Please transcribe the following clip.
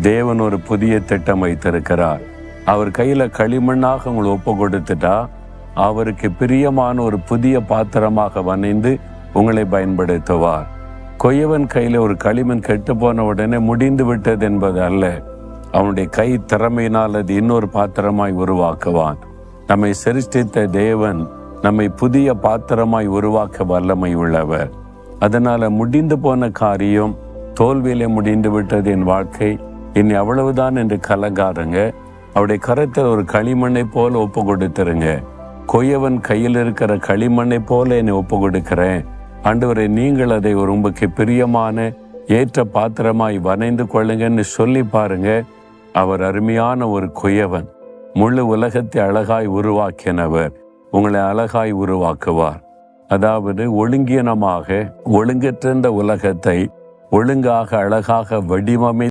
தேவன் ஒரு புதிய திட்டம் வைத்திருக்கிறார். அவர் கையில களிமண்ணாக உங்களை ஒப்பு கொடுத்துட்டா அவருக்கு பிரியமான ஒரு புதிய பாத்திரமாக வணைந்து உங்களை பயன்படுத்துவார். கொய்யவன் கையில ஒரு களிமண் கெட்டு போன உடனே முடிந்து விட்டது என்பது அல்ல. அவனுடைய கை திறமையினால் அது இன்னொரு பாத்திரமாய் உருவாக்குவான். நம்மை சிருஷ்டித்த தேவன் நம்மை புதிய பாத்திரமாய் உருவாக்க வல்லமை உள்ளவர். அதனால முடிந்து போன காரியம் தோல்வியிலே முடிந்து விட்டது என் வாழ்க்கை. இனி அவ்வளவுதான் என்று கலங்காருங்க அவருடைய கரத்தில் ஒரு களிமண்ணை போல ஒப்பு கொடுத்துருங்க கொய்யவன் கையில் இருக்கிற களிமண்ணை போல என்னை ஒப்பு கொடுக்கிறேன் ஆண்டவரை நீங்கள் அதை ஒரு உங்களுக்கு பிரியமான ஏற்ற பாத்திரமாய் வனைந்து கொள்ளுங்கன்னு சொல்லி பாருங்க. அவர் அருமையான ஒரு கொய்யவன் முழு உலகத்தை அழகாய் உருவாக்கினவர். உங்களை அழகாய் உருவாக்குவார். அதாவது ஒழுங்கினமாக ஒழுங்கற்ற உலகத்தை ஒழுங்காக அழகாக வடிவமை